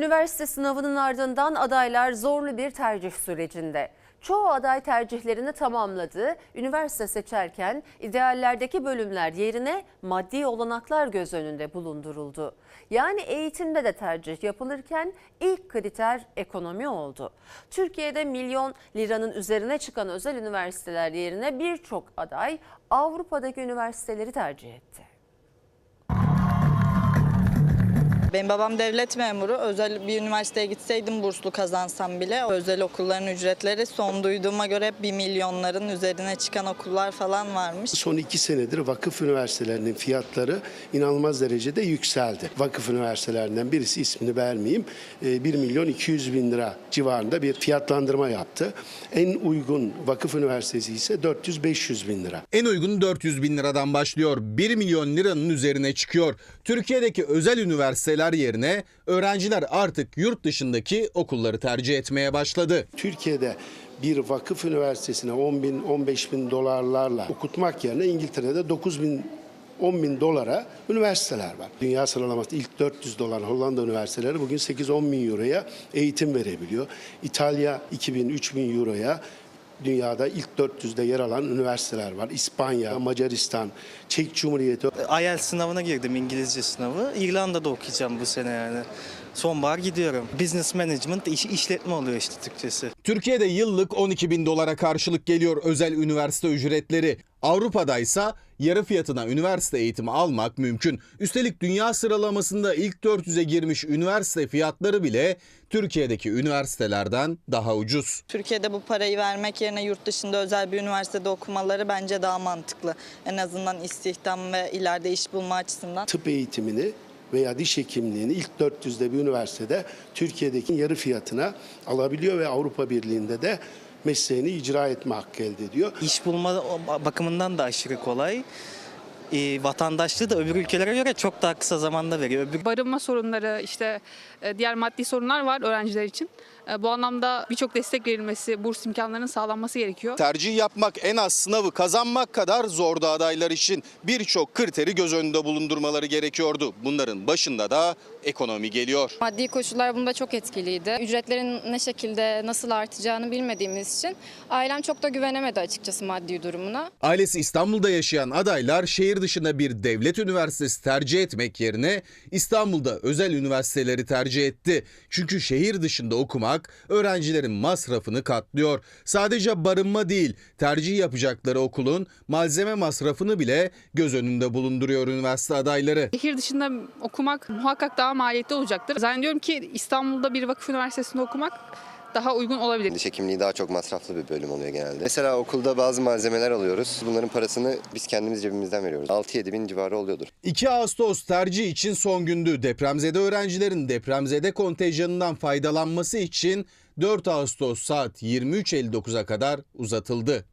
Üniversite sınavının ardından adaylar zorlu bir tercih sürecinde. Çoğu aday tercihlerini tamamladı. Üniversite seçerken ideallerdeki bölümler yerine maddi olanaklar göz önünde bulunduruldu. Yani eğitimde de tercih yapılırken ilk kriter ekonomi oldu. Türkiye'de milyon liranın üzerine çıkan özel üniversiteler yerine birçok aday Avrupa'daki üniversiteleri tercih etti. Benim babam devlet memuru. Özel bir üniversiteye gitseydim burslu kazansam bile özel okulların ücretleri son duyduğuma göre hep bir milyonların üzerine çıkan okullar falan varmış. Son iki senedir vakıf üniversitelerinin fiyatları inanılmaz derecede yükseldi. Vakıf üniversitelerinden birisi ismini vermeyeyim 1 milyon 200 bin lira civarında bir fiyatlandırma yaptı. En uygun vakıf üniversitesi ise 400-500 bin lira. En uygun 400 bin liradan başlıyor. 1 milyon liranın üzerine çıkıyor. Türkiye'deki özel üniversiteler yerine öğrenciler artık yurt dışındaki okulları tercih etmeye başladı. Türkiye'de bir vakıf üniversitesine 10 bin 15 bin dolarlarla okutmak yerine İngiltere'de 9 bin 10 bin dolara üniversiteler var. Dünya sıralaması ilk 400 dolar Hollanda üniversiteleri bugün 8-10 bin euroya eğitim verebiliyor. İtalya 2000-3000 euroya dünyada ilk 400'de yer alan üniversiteler var. İspanya, Macaristan, Çek Cumhuriyeti, IELTS sınavına girdim İngilizce sınavı. İrlanda'da okuyacağım bu sene yani. Sonbahar gidiyorum. Business Management iş, işletme oluyor işte Türkçesi. Türkiye'de yıllık 12 bin dolara karşılık geliyor özel üniversite ücretleri. Avrupa'da ise yarı fiyatına üniversite eğitimi almak mümkün. Üstelik dünya sıralamasında ilk 400'e girmiş üniversite fiyatları bile Türkiye'deki üniversitelerden daha ucuz. Türkiye'de bu parayı vermek yerine yurt dışında özel bir üniversitede okumaları bence daha mantıklı. En azından istihdam ve ileride iş bulma açısından. tıp eğitimini veya diş hekimliğini ilk 400'de bir üniversitede Türkiye'deki yarı fiyatına alabiliyor ve Avrupa Birliği'nde de mesleğini icra etme hakkı elde ediyor. İş bulma bakımından da aşırı kolay. Ee, vatandaşlığı da öbür ülkelere göre çok daha kısa zamanda veriyor. Öbür barınma sorunları, işte e, diğer maddi sorunlar var öğrenciler için. E, Bu anlamda birçok destek verilmesi, burs imkanlarının sağlanması gerekiyor. Tercih yapmak en az sınavı kazanmak kadar zordu adaylar için. Birçok kriteri göz önünde bulundurmaları gerekiyordu. Bunların başında da ekonomi geliyor. Maddi koşullar bunda çok etkiliydi. Ücretlerin ne şekilde nasıl artacağını bilmediğimiz için ailem çok da güvenemedi açıkçası maddi durumuna. Ailesi İstanbul'da yaşayan adaylar şehir dışında bir devlet üniversitesi tercih etmek yerine İstanbul'da özel üniversiteleri tercih etti. Çünkü şehir dışında okumak öğrencilerin masrafını katlıyor. Sadece barınma değil, tercih yapacakları okulun malzeme masrafını bile göz önünde bulunduruyor üniversite adayları. Şehir dışında okumak muhakkak daha maliyetli olacaktır. Zannediyorum ki İstanbul'da bir vakıf üniversitesinde okumak daha uygun olabilir. Diş hekimliği daha çok masraflı bir bölüm oluyor genelde. Mesela okulda bazı malzemeler alıyoruz. Bunların parasını biz kendimiz cebimizden veriyoruz. 6-7 bin civarı oluyordur. 2 Ağustos tercih için son gündü. Depremzede öğrencilerin depremzede kontenjanından faydalanması için 4 Ağustos saat 23.59'a kadar uzatıldı.